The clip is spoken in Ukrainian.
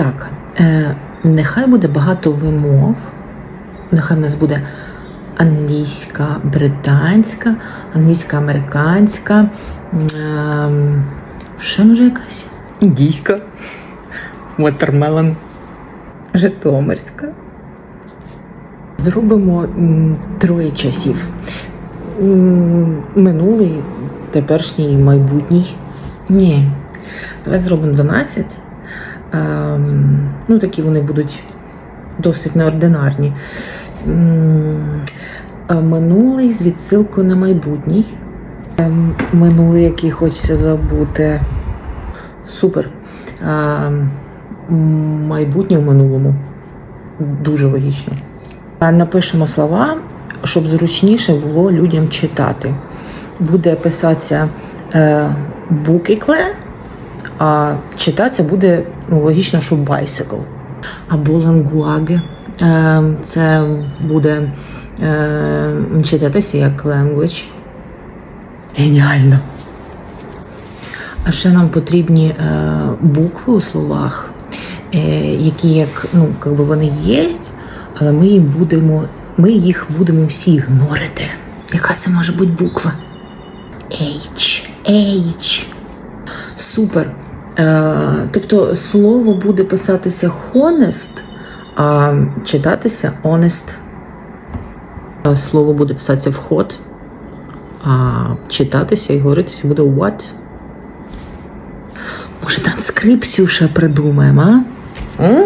Так, е, нехай буде багато вимов. Нехай в нас буде англійська, британська, англійська, американська. ем, Ще може якась? Індійська. Watermelon. Житомирська. Зробимо троє часів. Минулий, теперішній і майбутній. Ні. Давай зробимо 12. Ем, ну, такі вони будуть досить неординарні. Минулий з відсилкою на майбутній. Ем, Минулий, який хочеться забути. Супер. Ем, Майбутнє в минулому. Дуже логічно. Напишемо слова, щоб зручніше було людям читати. Буде писатися е, букікле, а читатися буде ну, логічно, що bicycle. Або лангуаге. Е, це буде е, читатися як language. Геніально. А ще нам потрібні е, букви у словах, які як, ну, як би вони є, але ми їх будемо, ми їх будемо всі ігнорити. Яка це може бути буква? H. H. Супер. Е, тобто слово буде писатися honest, а читатися honest. Е, Слово буде писатися вход, а читатися і говоритися буде what. Може, транскрипцію ще придумаємо, а?